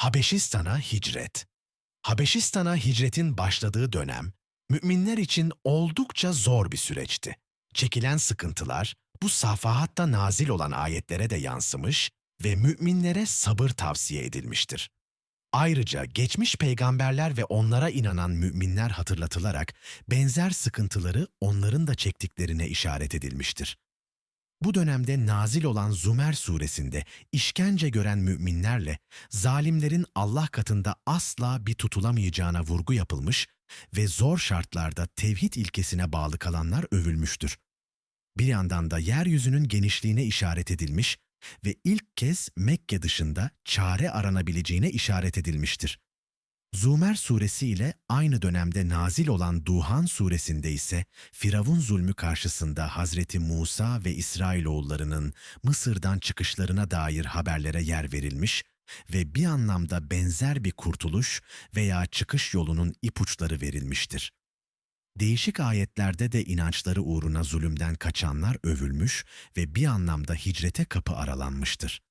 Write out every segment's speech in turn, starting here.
Habeşistan'a hicret. Habeşistan'a hicretin başladığı dönem, müminler için oldukça zor bir süreçti. Çekilen sıkıntılar, bu safahatta nazil olan ayetlere de yansımış ve müminlere sabır tavsiye edilmiştir. Ayrıca geçmiş peygamberler ve onlara inanan müminler hatırlatılarak benzer sıkıntıları onların da çektiklerine işaret edilmiştir. Bu dönemde nazil olan Zümer suresinde işkence gören müminlerle zalimlerin Allah katında asla bir tutulamayacağına vurgu yapılmış ve zor şartlarda tevhid ilkesine bağlı kalanlar övülmüştür. Bir yandan da yeryüzünün genişliğine işaret edilmiş ve ilk kez Mekke dışında çare aranabileceğine işaret edilmiştir. Zumer suresi ile aynı dönemde nazil olan Duhan suresinde ise Firavun zulmü karşısında Hazreti Musa ve İsrailoğullarının Mısır'dan çıkışlarına dair haberlere yer verilmiş ve bir anlamda benzer bir kurtuluş veya çıkış yolunun ipuçları verilmiştir. Değişik ayetlerde de inançları uğruna zulümden kaçanlar övülmüş ve bir anlamda hicrete kapı aralanmıştır.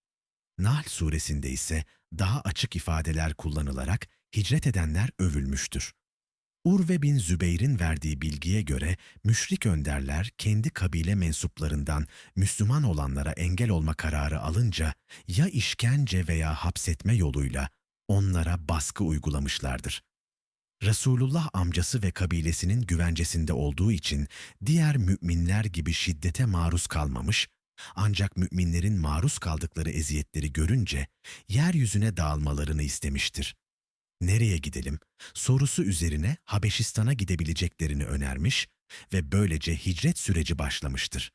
Nahl suresinde ise daha açık ifadeler kullanılarak hicret edenler övülmüştür. Urve bin Zübeyr'in verdiği bilgiye göre müşrik önderler kendi kabile mensuplarından Müslüman olanlara engel olma kararı alınca ya işkence veya hapsetme yoluyla onlara baskı uygulamışlardır. Resulullah amcası ve kabilesinin güvencesinde olduğu için diğer müminler gibi şiddete maruz kalmamış, ancak müminlerin maruz kaldıkları eziyetleri görünce yeryüzüne dağılmalarını istemiştir. Nereye gidelim? sorusu üzerine Habeşistan'a gidebileceklerini önermiş ve böylece hicret süreci başlamıştır.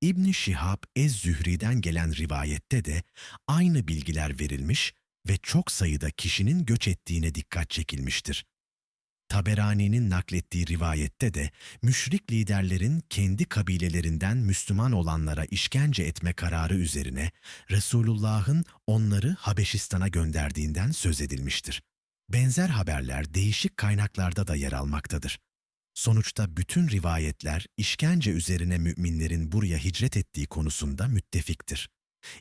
İbn Şihab Ez-Zühri'den gelen rivayette de aynı bilgiler verilmiş ve çok sayıda kişinin göç ettiğine dikkat çekilmiştir. Taberani'nin naklettiği rivayette de müşrik liderlerin kendi kabilelerinden Müslüman olanlara işkence etme kararı üzerine Resulullah'ın onları Habeşistan'a gönderdiğinden söz edilmiştir. Benzer haberler değişik kaynaklarda da yer almaktadır. Sonuçta bütün rivayetler işkence üzerine müminlerin buraya hicret ettiği konusunda müttefiktir.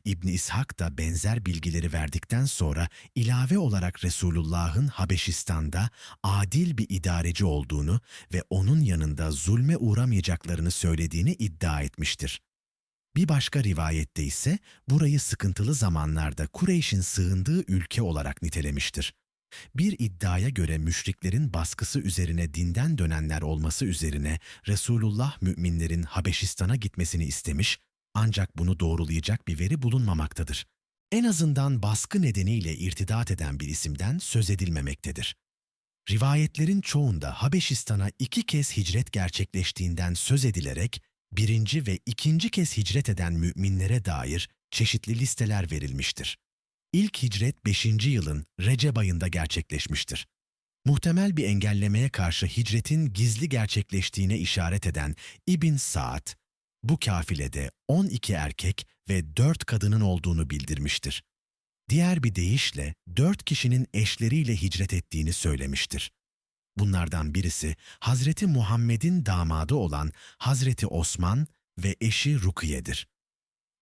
İbni İshak da benzer bilgileri verdikten sonra ilave olarak Resulullah'ın Habeşistan'da adil bir idareci olduğunu ve onun yanında zulme uğramayacaklarını söylediğini iddia etmiştir. Bir başka rivayette ise burayı sıkıntılı zamanlarda Kureyş'in sığındığı ülke olarak nitelemiştir. Bir iddiaya göre müşriklerin baskısı üzerine dinden dönenler olması üzerine Resulullah müminlerin Habeşistan'a gitmesini istemiş ancak bunu doğrulayacak bir veri bulunmamaktadır. En azından baskı nedeniyle irtidat eden bir isimden söz edilmemektedir. Rivayetlerin çoğunda Habeşistan'a iki kez hicret gerçekleştiğinden söz edilerek birinci ve ikinci kez hicret eden müminlere dair çeşitli listeler verilmiştir. İlk hicret 5. yılın Recep ayında gerçekleşmiştir. Muhtemel bir engellemeye karşı hicretin gizli gerçekleştiğine işaret eden İbn Saad, bu kafilede 12 erkek ve 4 kadının olduğunu bildirmiştir. Diğer bir deyişle 4 kişinin eşleriyle hicret ettiğini söylemiştir. Bunlardan birisi Hazreti Muhammed'in damadı olan Hazreti Osman ve eşi Rukiye'dir.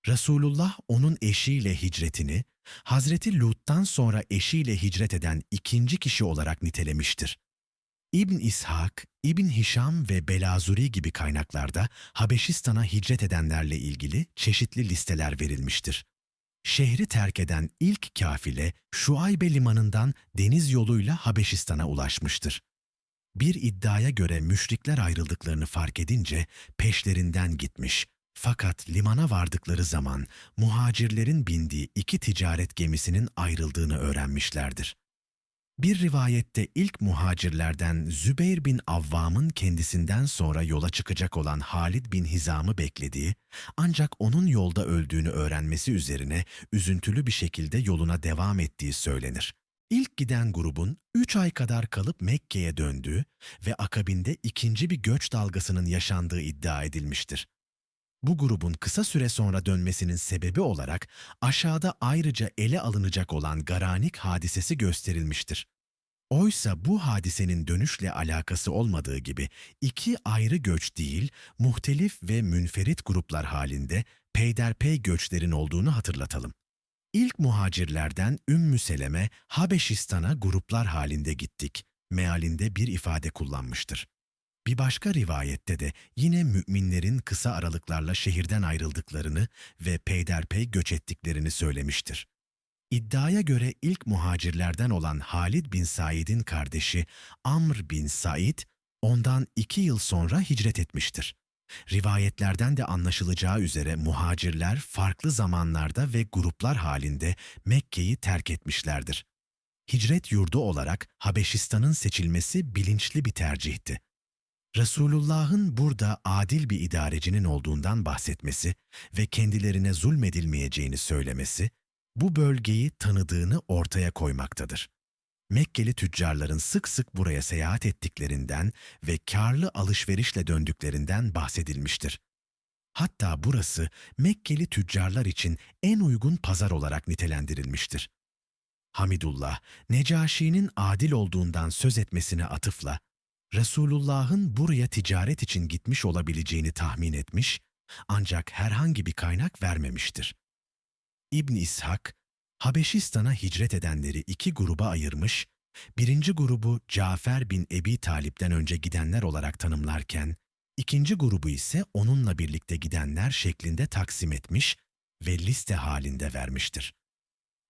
Resulullah onun eşiyle hicretini, Hazreti Lut'tan sonra eşiyle hicret eden ikinci kişi olarak nitelemiştir. İbn İshak, İbn Hişam ve Belazuri gibi kaynaklarda Habeşistan'a hicret edenlerle ilgili çeşitli listeler verilmiştir. Şehri terk eden ilk kafile Şuaybe limanından deniz yoluyla Habeşistan'a ulaşmıştır. Bir iddiaya göre müşrikler ayrıldıklarını fark edince peşlerinden gitmiş. Fakat limana vardıkları zaman muhacirlerin bindiği iki ticaret gemisinin ayrıldığını öğrenmişlerdir. Bir rivayette ilk muhacirlerden Zübeyir bin Avvam'ın kendisinden sonra yola çıkacak olan Halid bin Hizam'ı beklediği, ancak onun yolda öldüğünü öğrenmesi üzerine üzüntülü bir şekilde yoluna devam ettiği söylenir. İlk giden grubun üç ay kadar kalıp Mekke'ye döndüğü ve akabinde ikinci bir göç dalgasının yaşandığı iddia edilmiştir. Bu grubun kısa süre sonra dönmesinin sebebi olarak aşağıda ayrıca ele alınacak olan Garanik hadisesi gösterilmiştir. Oysa bu hadisenin dönüşle alakası olmadığı gibi iki ayrı göç değil, muhtelif ve münferit gruplar halinde peyderpey göçlerin olduğunu hatırlatalım. İlk muhacirlerden Ümmü Seleme, Habeşistan'a gruplar halinde gittik. Mealinde bir ifade kullanmıştır. Bir başka rivayette de yine müminlerin kısa aralıklarla şehirden ayrıldıklarını ve peyderpey göç ettiklerini söylemiştir. İddiaya göre ilk muhacirlerden olan Halid bin Said'in kardeşi Amr bin Said, ondan iki yıl sonra hicret etmiştir. Rivayetlerden de anlaşılacağı üzere muhacirler farklı zamanlarda ve gruplar halinde Mekke'yi terk etmişlerdir. Hicret yurdu olarak Habeşistan'ın seçilmesi bilinçli bir tercihti. Resulullah'ın burada adil bir idarecinin olduğundan bahsetmesi ve kendilerine zulmedilmeyeceğini söylemesi, bu bölgeyi tanıdığını ortaya koymaktadır. Mekkeli tüccarların sık sık buraya seyahat ettiklerinden ve karlı alışverişle döndüklerinden bahsedilmiştir. Hatta burası Mekkeli tüccarlar için en uygun pazar olarak nitelendirilmiştir. Hamidullah, Necaşi'nin adil olduğundan söz etmesine atıfla, Resulullah'ın buraya ticaret için gitmiş olabileceğini tahmin etmiş, ancak herhangi bir kaynak vermemiştir. İbn İshak, Habeşistan'a hicret edenleri iki gruba ayırmış, birinci grubu Cafer bin Ebi Talip'ten önce gidenler olarak tanımlarken, ikinci grubu ise onunla birlikte gidenler şeklinde taksim etmiş ve liste halinde vermiştir.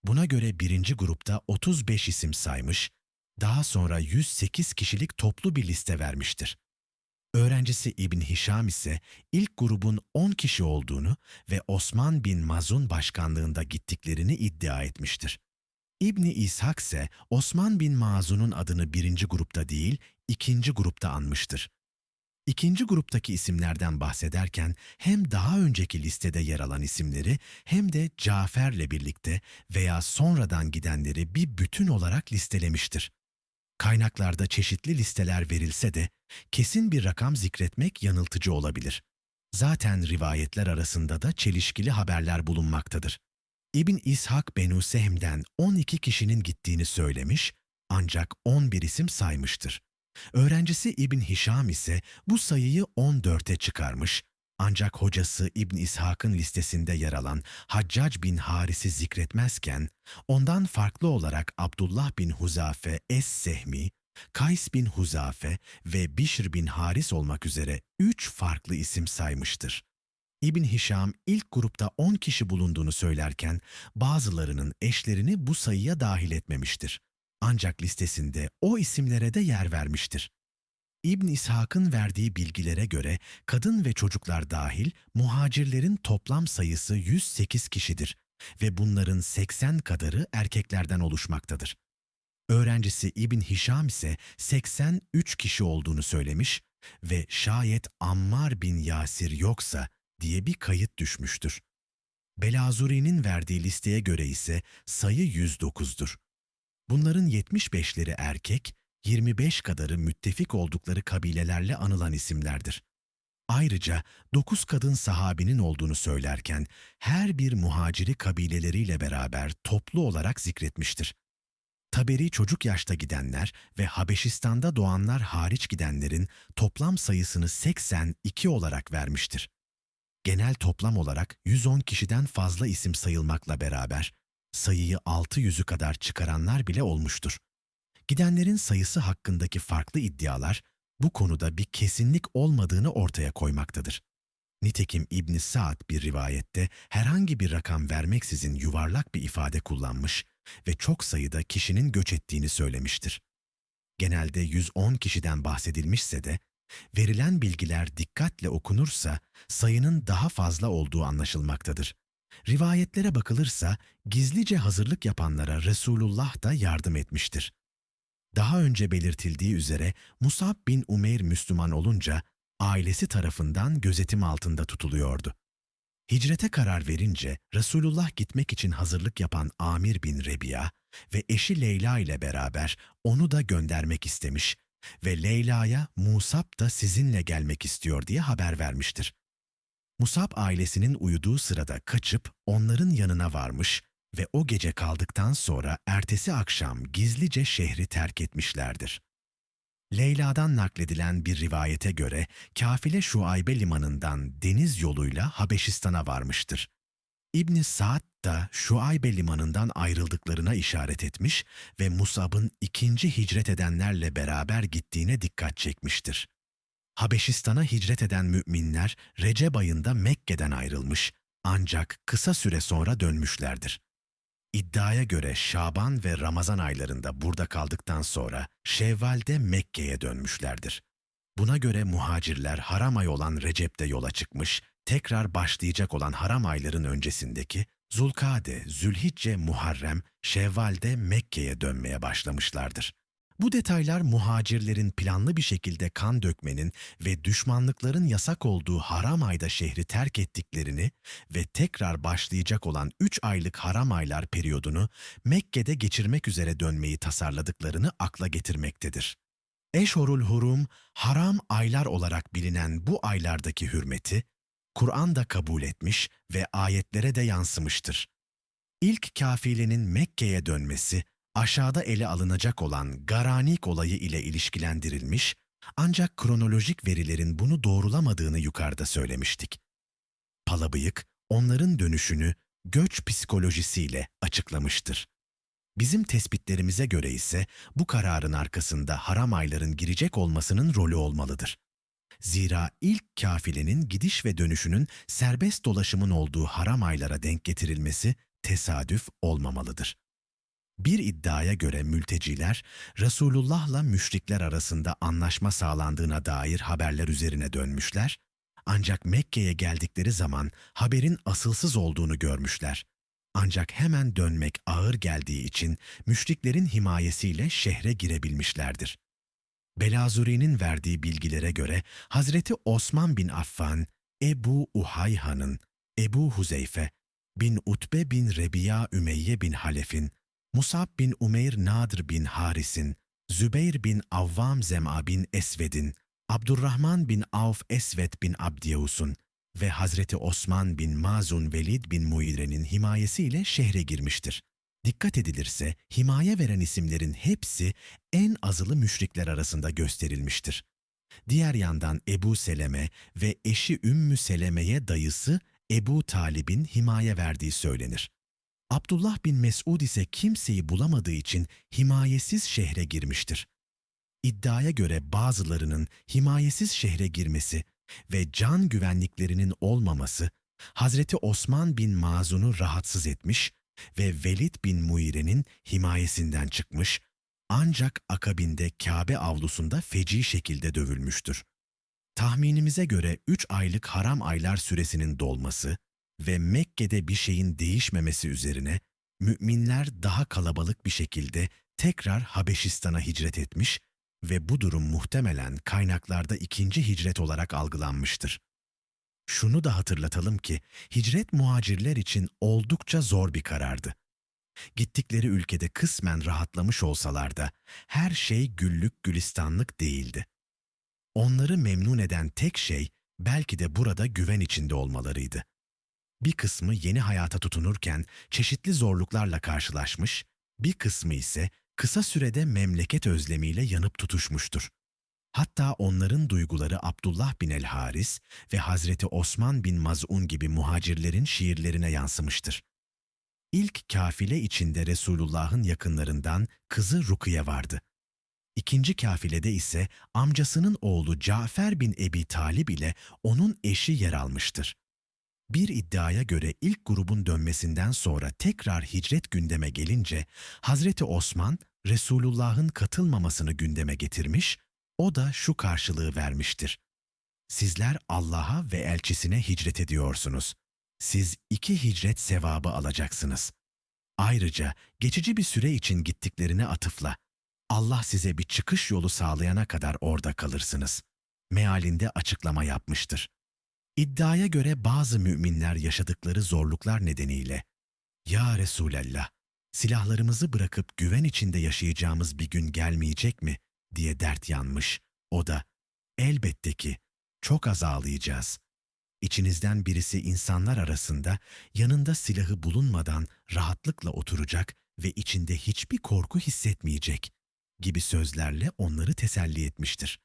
Buna göre birinci grupta 35 isim saymış, daha sonra 108 kişilik toplu bir liste vermiştir. Öğrencisi İbn Hişam ise ilk grubun 10 kişi olduğunu ve Osman bin Mazun başkanlığında gittiklerini iddia etmiştir. İbni İshak ise Osman bin Mazun'un adını birinci grupta değil, ikinci grupta anmıştır. İkinci gruptaki isimlerden bahsederken hem daha önceki listede yer alan isimleri hem de Cafer'le birlikte veya sonradan gidenleri bir bütün olarak listelemiştir. Kaynaklarda çeşitli listeler verilse de kesin bir rakam zikretmek yanıltıcı olabilir. Zaten rivayetler arasında da çelişkili haberler bulunmaktadır. İbn İshak Benu Sehm'den 12 kişinin gittiğini söylemiş ancak 11 isim saymıştır. Öğrencisi İbn Hişam ise bu sayıyı 14'e çıkarmış ancak hocası İbn İshak'ın listesinde yer alan Haccac bin Haris'i zikretmezken, ondan farklı olarak Abdullah bin Huzafe Es-Sehmi, Kays bin Huzafe ve Bişr bin Haris olmak üzere üç farklı isim saymıştır. İbn Hişam ilk grupta 10 kişi bulunduğunu söylerken bazılarının eşlerini bu sayıya dahil etmemiştir. Ancak listesinde o isimlere de yer vermiştir. İbn İshak'ın verdiği bilgilere göre kadın ve çocuklar dahil muhacirlerin toplam sayısı 108 kişidir ve bunların 80 kadarı erkeklerden oluşmaktadır. Öğrencisi İbn Hişam ise 83 kişi olduğunu söylemiş ve şayet Ammar bin Yasir yoksa diye bir kayıt düşmüştür. Belazuri'nin verdiği listeye göre ise sayı 109'dur. Bunların 75'leri erkek, 25 kadarı müttefik oldukları kabilelerle anılan isimlerdir. Ayrıca 9 kadın sahabinin olduğunu söylerken her bir muhaciri kabileleriyle beraber toplu olarak zikretmiştir. Taberi çocuk yaşta gidenler ve Habeşistan'da doğanlar hariç gidenlerin toplam sayısını 82 olarak vermiştir. Genel toplam olarak 110 kişiden fazla isim sayılmakla beraber sayıyı 600'ü kadar çıkaranlar bile olmuştur. Gidenlerin sayısı hakkındaki farklı iddialar bu konuda bir kesinlik olmadığını ortaya koymaktadır. Nitekim İbn Saad bir rivayette herhangi bir rakam vermeksizin yuvarlak bir ifade kullanmış ve çok sayıda kişinin göç ettiğini söylemiştir. Genelde 110 kişiden bahsedilmişse de verilen bilgiler dikkatle okunursa sayının daha fazla olduğu anlaşılmaktadır. Rivayetlere bakılırsa gizlice hazırlık yapanlara Resulullah da yardım etmiştir. Daha önce belirtildiği üzere Musab bin Umeyr Müslüman olunca ailesi tarafından gözetim altında tutuluyordu. Hicrete karar verince Resulullah gitmek için hazırlık yapan Amir bin Rebiya ve eşi Leyla ile beraber onu da göndermek istemiş ve Leyla'ya Musab da sizinle gelmek istiyor diye haber vermiştir. Musab ailesinin uyuduğu sırada kaçıp onların yanına varmış ve o gece kaldıktan sonra ertesi akşam gizlice şehri terk etmişlerdir. Leyla'dan nakledilen bir rivayete göre kafile Şuaybe limanından deniz yoluyla Habeşistan'a varmıştır. İbn Sa'd da Şuaybe limanından ayrıldıklarına işaret etmiş ve Musab'ın ikinci hicret edenlerle beraber gittiğine dikkat çekmiştir. Habeşistan'a hicret eden müminler Recep ayında Mekke'den ayrılmış ancak kısa süre sonra dönmüşlerdir. İddiaya göre Şaban ve Ramazan aylarında burada kaldıktan sonra Şevval'de Mekke'ye dönmüşlerdir. Buna göre muhacirler haram ay olan Recep'te yola çıkmış, tekrar başlayacak olan haram ayların öncesindeki Zulkade, Zülhicce, Muharrem, Şevval'de Mekke'ye dönmeye başlamışlardır. Bu detaylar muhacirlerin planlı bir şekilde kan dökmenin ve düşmanlıkların yasak olduğu haram ayda şehri terk ettiklerini ve tekrar başlayacak olan üç aylık haram aylar periyodunu Mekke'de geçirmek üzere dönmeyi tasarladıklarını akla getirmektedir. Eşhorul Hurum, haram aylar olarak bilinen bu aylardaki hürmeti, Kur'an da kabul etmiş ve ayetlere de yansımıştır. İlk kafilenin Mekke'ye dönmesi, aşağıda ele alınacak olan Garanik olayı ile ilişkilendirilmiş, ancak kronolojik verilerin bunu doğrulamadığını yukarıda söylemiştik. Palabıyık, onların dönüşünü göç psikolojisiyle açıklamıştır. Bizim tespitlerimize göre ise bu kararın arkasında haram ayların girecek olmasının rolü olmalıdır. Zira ilk kafilenin gidiş ve dönüşünün serbest dolaşımın olduğu haram aylara denk getirilmesi tesadüf olmamalıdır. Bir iddiaya göre mülteciler, Resulullah'la müşrikler arasında anlaşma sağlandığına dair haberler üzerine dönmüşler, ancak Mekke'ye geldikleri zaman haberin asılsız olduğunu görmüşler. Ancak hemen dönmek ağır geldiği için müşriklerin himayesiyle şehre girebilmişlerdir. Belazuri'nin verdiği bilgilere göre Hazreti Osman bin Affan, Ebu Uhayha'nın, Ebu Huzeyfe, bin Utbe bin Rebiya Ümeyye bin Halef'in, Musab bin Umeyr Nadir bin Haris'in, Zübeyr bin Avvam Zem'a bin Esved'in, Abdurrahman bin Avf Esved bin Abdiyevus'un ve Hazreti Osman bin Mazun Velid bin Muire'nin himayesiyle şehre girmiştir. Dikkat edilirse himaye veren isimlerin hepsi en azılı müşrikler arasında gösterilmiştir. Diğer yandan Ebu Seleme ve eşi Ümmü Seleme'ye dayısı Ebu Talib'in himaye verdiği söylenir. Abdullah bin Mesud ise kimseyi bulamadığı için himayesiz şehre girmiştir. İddiaya göre bazılarının himayesiz şehre girmesi ve can güvenliklerinin olmaması Hazreti Osman bin Mazun'u rahatsız etmiş ve Velid bin Muire'nin himayesinden çıkmış ancak akabinde Kabe avlusunda feci şekilde dövülmüştür. Tahminimize göre üç aylık haram aylar süresinin dolması ve Mekke'de bir şeyin değişmemesi üzerine müminler daha kalabalık bir şekilde tekrar Habeşistan'a hicret etmiş ve bu durum muhtemelen kaynaklarda ikinci hicret olarak algılanmıştır. Şunu da hatırlatalım ki hicret muhacirler için oldukça zor bir karardı. Gittikleri ülkede kısmen rahatlamış olsalar da her şey güllük gülistanlık değildi. Onları memnun eden tek şey belki de burada güven içinde olmalarıydı. Bir kısmı yeni hayata tutunurken çeşitli zorluklarla karşılaşmış, bir kısmı ise kısa sürede memleket özlemiyle yanıp tutuşmuştur. Hatta onların duyguları Abdullah bin el-Haris ve Hazreti Osman bin Maz'un gibi muhacirlerin şiirlerine yansımıştır. İlk kafile içinde Resulullah'ın yakınlarından kızı Rukiye vardı. İkinci kafilede ise amcasının oğlu Cafer bin Ebi Talib ile onun eşi yer almıştır. Bir iddiaya göre ilk grubun dönmesinden sonra tekrar hicret gündeme gelince Hazreti Osman Resulullah'ın katılmamasını gündeme getirmiş, o da şu karşılığı vermiştir. Sizler Allah'a ve elçisine hicret ediyorsunuz. Siz iki hicret sevabı alacaksınız. Ayrıca geçici bir süre için gittiklerine atıfla. Allah size bir çıkış yolu sağlayana kadar orada kalırsınız. Mealinde açıklama yapmıştır. İddiaya göre bazı müminler yaşadıkları zorluklar nedeniyle ''Ya Resulallah, silahlarımızı bırakıp güven içinde yaşayacağımız bir gün gelmeyecek mi?'' diye dert yanmış. O da ''Elbette ki, çok az ağlayacağız. İçinizden birisi insanlar arasında yanında silahı bulunmadan rahatlıkla oturacak ve içinde hiçbir korku hissetmeyecek.'' gibi sözlerle onları teselli etmiştir.